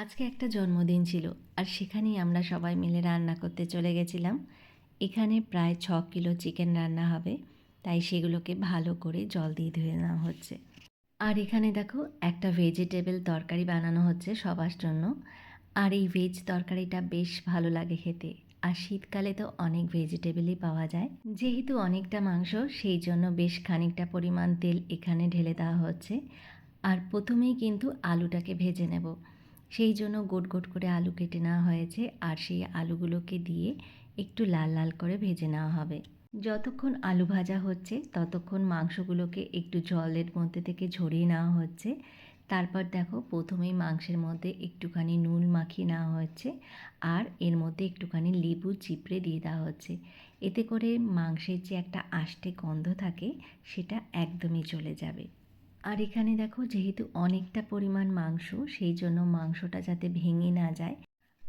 আজকে একটা জন্মদিন ছিল আর সেখানেই আমরা সবাই মিলে রান্না করতে চলে গেছিলাম। এখানে প্রায় ছ কিলো চিকেন রান্না হবে, তাই সেগুলোকে ভালো করে জল দিয়ে ধুয়ে নেওয়া হচ্ছে। আর এখানে দেখো, একটা ভেজিটেবল তরকারি বানানো হচ্ছে সবার জন্য। আর এই ভেজ তরকারিটা বেশ ভালো লাগে খেতে। আর শীতকালে তো অনেক ভেজিটেবলই পাওয়া যায়। যেহেতু অনেকটা মাংস, সেই জন্য বেশ খানিকটা পরিমাণ তেল এখানে ঢেলে দেওয়া হচ্ছে। আর প্রথমেই কিন্তু আলুটাকে ভেজে নেব। সেই জন্য গোট গোট করে আলু কেটে নেওয়া হয়েছে আর সেই আলুগুলোকে দিয়ে একটু লাল লাল করে ভেজে নেওয়া হবে। যতক্ষণ আলু ভাজা হচ্ছে, ততক্ষণ মাংসগুলোকে একটু জলের মধ্যে থেকে ঝরিয়ে নেওয়া হচ্ছে। তারপর দেখো, প্রথমেই মাংসের মধ্যে একটুখানি নুন মাখিয়ে নেওয়া হচ্ছে আর এর মধ্যে একটুখানি লেবু চিপড়ে দিয়ে দেওয়া হচ্ছে। এতে করে মাংসের যে একটা আষ্টে গন্ধ থাকে, সেটা একদমই চলে যাবে। আর এখানে দেখো যেহেতু অনেকটা পরিমাণ মাংস, সেই জন্য মাংসটা যাতে ভেঙে না যায়,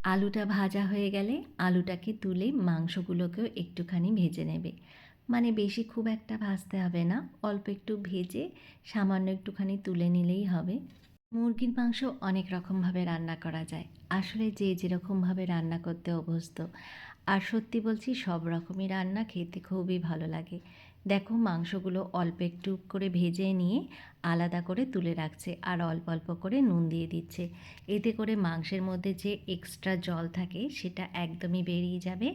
আলুটা ভাজা হয়ে গেলে আলুটাকে তুলে মাংসগুলোকেও একটুখানি ভেজে নেবে। মানে বেশি খুব একটা ভাজতে হবে না, অল্প একটু ভেজে সামান্য একটুখানি তুলে নিলেই হবে। মুরগির মাংস অনেক রকমভাবে রান্না করা যায়। আসলে যে যেরকমভাবে রান্না করতে অভ্যস্ত। আর সত্যি বলছি, সব রকমই রান্না খেতে খুবই ভালো লাগে। দেখো মাংসগুলো অল্প একটু করে ভেজে নিয়ে আলাদা করে তুলে রাখছে আর অল্প অল্প করে নুন দিয়ে দিচ্ছে। এতে করে মাংসের মধ্যে যে এক্সট্রা জল থাকে সেটা একদমই বেরিয়ে যাবে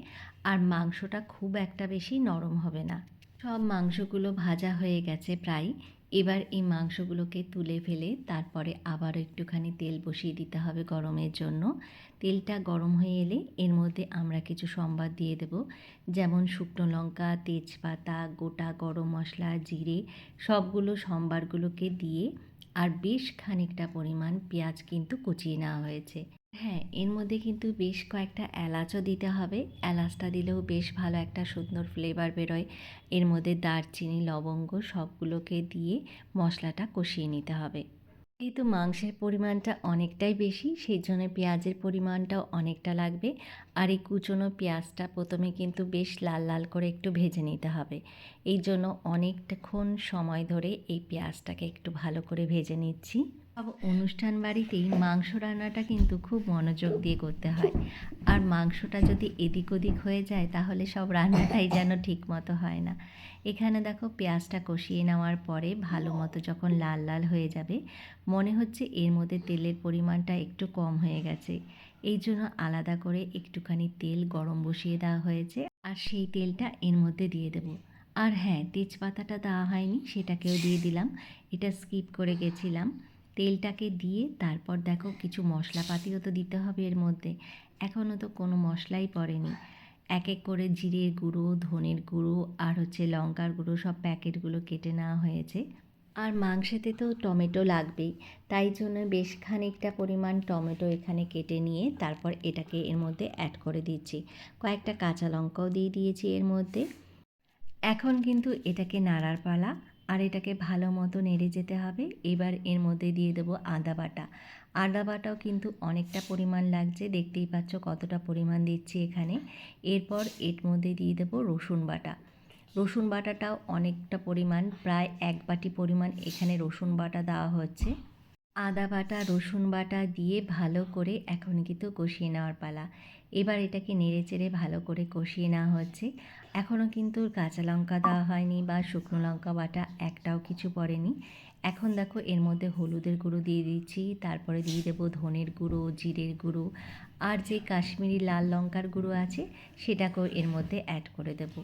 আর মাংসটা খুব একটা বেশি নরম হবে না। সব মাংসগুলো ভাজা হয়ে গেছে প্রায়। এবার এই মাংসগুলোকে তুলে ফেলে তারপরে আবার একটুখানি তেল বসিয়ে দিতে হবে গরমের জন্য। তেলটা গরম হয়ে এলে এর মধ্যে আমরা কিছু সম্বাদ দিয়ে দেব। যেমন শুকনো লঙ্কা, তেজপাতা, গোটা গরম মশলা, জিরে সবগুলো সম্বারগুলোকে দিয়ে আর বেশ খানিকটা পরিমাণ পেঁয়াজ কিন্তু কুচিয়ে নেওয়া হয়েছে। হ্যাঁ এর মধ্যে কিন্তু বেশ কয়েকটা এলাচও দিতে হবে। এলাচটা দিলেও বেশ ভালো একটা সুন্দর ফ্লেভার বেরোয়। এর মধ্যে দারচিনি, লবঙ্গ সবগুলোকে দিয়ে মশলাটা কষিয়ে নিতে হবে। যেহেতু মাংসের পরিমাণটা অনেকটাই বেশি সেই জন্য পেঁয়াজের পরিমাণটাও অনেকটা লাগবে। আর এই কুচনো পেঁয়াজটা প্রথমে কিন্তু বেশ লাল লাল করে একটু ভেজে নিতে হবে। এই জন্য অনেকটাক্ষণ সময় ধরে এই পেঁয়াজটাকে একটু ভালো করে ভেজে নিচ্ছি। অনুষ্ঠান বাড়িতেই মাংস রান্নাটা কিন্তু খুব মনোযোগ দিয়ে করতে হয়। আর মাংসটা যদি এদিক ওদিক হয়ে যায়, তাহলে সব রান্নাটাই যেন ঠিক মতো হয় না। এখানে দেখো পেঁয়াজটা কষিয়ে নেওয়ার পরে ভালো মতো যখন লাল লাল হয়ে যাবে, মনে হচ্ছে এর মধ্যে তেলের পরিমাণটা একটু কম হয়ে গেছে। এই জন্য আলাদা করে একটুখানি তেল গরম বসিয়ে দেওয়া হয়েছে। আর সেই তেলটা এর মধ্যে দিয়ে দেবো। আর হ্যাঁ তেজপাতাটা দেওয়া হয়নি, সেটাকেও দিয়ে দিলাম। এটা স্কিপ করে গেছিলাম। তেলটাকে দিয়ে তারপর দেখো কিছু মশলাপাতিও তো দিতে হবে এর মধ্যে। এখনও তো কোনো মশলাই পড়েনি। এক এক করে জিরের গুঁড়ো, ধনের গুঁড়ো আর হচ্ছে লঙ্কার গুঁড়ো সব প্যাকেটগুলো কেটে নেওয়া হয়েছে। আর মাংসেতে তো টমেটো লাগবেই। তাই জন্য বেশ খানিকটা পরিমাণ টমেটো এখানে কেটে নিয়ে তারপর এটাকে এর মধ্যে অ্যাড করে দিচ্ছি। কয়েকটা কাঁচা লঙ্কাও দিয়ে দিয়েছি এর মধ্যে। এখন কিন্তু এটাকে নাড়ার পালা। আর এটাকে ভালো মতো নেড়ে যেতে হবে। এবার এর মধ্যে দিয়ে দেবো আদা বাটা। আদা বাটাও কিন্তু অনেকটা পরিমাণ লাগছে, দেখতেই পাচ্ছ কতটা পরিমাণ দিচ্ছি এখানে। এরপর এর মধ্যে দিয়ে দেবো রসুন বাটা। রসুন বাটাটাও অনেকটা পরিমাণ, প্রায় এক বাটি পরিমাণ এখানে রসুন বাটা দেওয়া হচ্ছে। আদা বাটা, রসুন বাটা দিয়ে ভালো করে এখন কিন্তু কষিয়ে নেওয়ার পালা। এবার এটাকে নেড়ে চেড়ে ভালো করে কষিয়ে নেওয়া হচ্ছে। এখনও কিন্তু কাঁচা লঙ্কা দেওয়া হয়নি বা শুকনো লঙ্কা বাটা একটাও কিছু পড়েনি। এখন দেখো এর মধ্যে হলুদের গুঁড়ো দিয়ে দিচ্ছি, তারপরে দিয়ে দেবো ধনের গুঁড়ো, জিরের গুঁড়ো, আর যে কাশ্মীরি লাল লঙ্কার গুঁড়ো আছে সেটাকেও এর মধ্যে অ্যাড করে দেবো।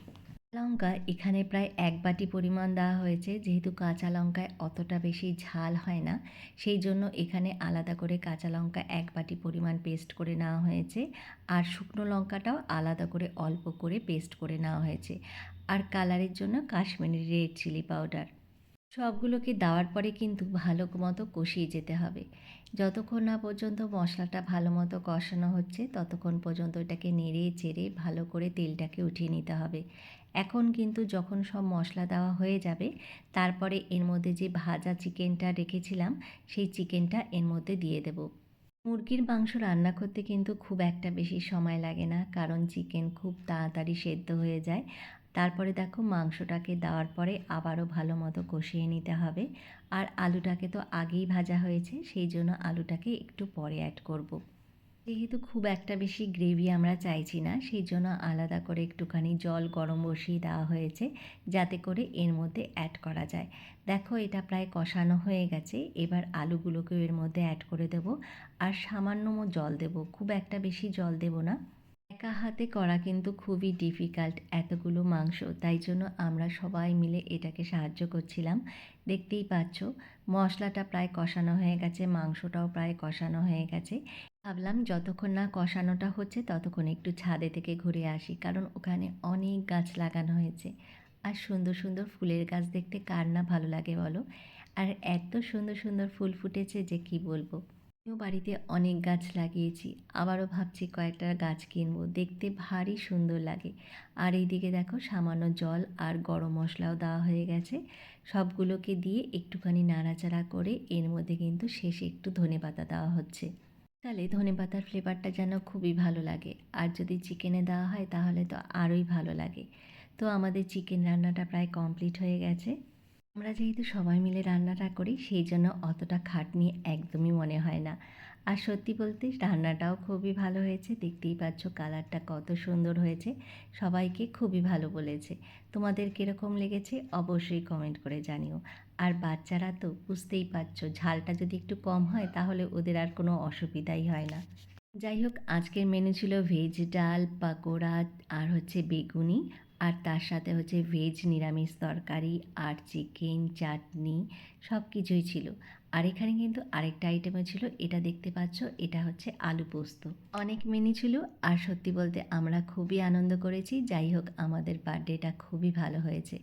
লঙ্কা এখানে প্রায় এক বাটি পরিমাণ দেওয়া হয়েছে। যেহেতু কাঁচা লঙ্কায় অতটা বেশি ঝাল হয় না, সেই জন্য এখানে আলাদা করে কাঁচা লঙ্কা এক বাটি পরিমাণ পেস্ট করে নেওয়া হয়েছে। আর শুকনো লঙ্কাটাও আলাদা করে অল্প করে পেস্ট করে নেওয়া হয়েছে। আর কালারের জন্য কাশ্মীরি রেড চিলি পাউডার। সবগুলোকে দেওয়ার পরে কিন্তু ভালো মতো কষিয়ে যেতে হবে। যতক্ষণ না পর্যন্ত মশলাটা ভালো মতো কষানো হচ্ছে, ততক্ষণ পর্যন্ত এটাকে নেড়ে চেড়ে ভালো করে তেলটাকে উঠিয়ে নিতে হবে। এখন কিন্তু যখন সব মশলা দেওয়া হয়ে যাবে, তারপরে এর মধ্যে যে ভাজা চিকেনটা রেখেছিলাম, সেই চিকেনটা এর মধ্যে দিয়ে দেব। মুরগির মাংস রান্না করতে কিন্তু খুব একটা বেশি সময় লাগে না, কারণ চিকেন খুব তাড়াতাড়ি সেদ্ধ হয়ে যায়। তারপরে দেখো মাংসটাকে দেওয়ার পরে আবারও ভালো মতো কষিয়ে নিতে হবে। আর আলুটাকে তো আগেই ভাজা হয়েছে, সেই জন্য আলুটাকে একটু পরে অ্যাড করব। যেহেতু খুব একটা বেশি গ্রেভি আমরা চাইছি না, সেই জন্য আলাদা করে একটুখানি জল গরম বসিয়ে দেওয়া হয়েছে, যাতে করে এর মধ্যে অ্যাড করা যায়। দেখো এটা প্রায় কষানো হয়ে গেছে, এবার আলুগুলোকেও এর মধ্যে অ্যাড করে দেব। আর সামান্য জল দেব, খুব একটা বেশি জল দেব না। একা হাতে করা কিন্তু খুবই ডিফিকাল্ট এতগুলো মাংস, তাই জন্য আমরা সবাই মিলে এটাকে সাহায্য করছিলাম। দেখতেই পাচ্ছ, মশলাটা প্রায় কষানো হয়ে গেছে, মাংসটাও প্রায় কষানো হয়ে গেছে। ভাবলাম যতক্ষণ না কষানোটা হচ্ছে, ততক্ষণ একটু ছাদে থেকে ঘুরে আসি, কারণ ওখানে অনেক গাছ লাগানো হয়েছে। আর সুন্দর সুন্দর ফুলের গাছ দেখতে কার না ভালো লাগে বলো? আর এত সুন্দর সুন্দর ফুল ফুটেছে যে কি বলব? আমিও বাড়িতে অনেক গাছ লাগিয়েছি। আবারও ভাবছি কয়েকটা গাছ কিনবো। দেখতে ভারী সুন্দর লাগে। আর এইদিকে দেখো, সামান্য জল আর গরম মশলাও দেওয়া হয়ে গেছে। সবগুলোকে দিয়ে একটুখানি নাড়াচাড়া করে এর মধ্যে কিন্তু শেষে একটু ধনে পাতা দেওয়া হচ্ছে। তাহলে ধনে পাতার ফ্লেভারটা যেন খুবই ভালো লাগে। আর যদি চিকেনে দেওয়া হয়, তাহলে তো আরোই ভালো লাগে। তো আমাদের চিকেন রান্নাটা প্রায় কমপ্লিট হয়ে গেছে। আমরা যেহেতু সবাই মিলে রান্নাটা করি, সেই জন্য অতটা খাটনি একদমই মনে হয় না। আর সত্যি বলতে রান্নাটাও খুবই ভালো হয়েছে, দেখতেই পাচ্ছ কালারটা কত সুন্দর হয়েছে, সবাইকে খুবই ভালো বলেছে। তোমাদের কীরকম লেগেছে অবশ্যই কমেন্ট করে জানিও। আর বাচ্চারা তো বুঝতেই পারছ, ঝালটা যদি একটু কম হয় তাহলে ওদের আর কোনো অসুবিধাই হয় না। যাই হোক, আজকের মেনু ছিল ভেজ ডাল, পাকোড়া আর হচ্ছে বেগুনি। আর তার সাথে হচ্ছে ভেজ নিরামিষ তরকারি আর চিকেন চাটনি সব কিছুই ছিল। আর এখানে কিন্তু আরেকটা আইটেমও ছিল, এটা দেখতে পাচ্ছ, এটা হচ্ছে আলু পোস্ত। অনেক মেনু ছিল আর সত্যি বলতে আমরা খুবই আনন্দ করেছি। যাই হোক, আমাদের বার্থডেটা খুবই ভালো হয়েছে।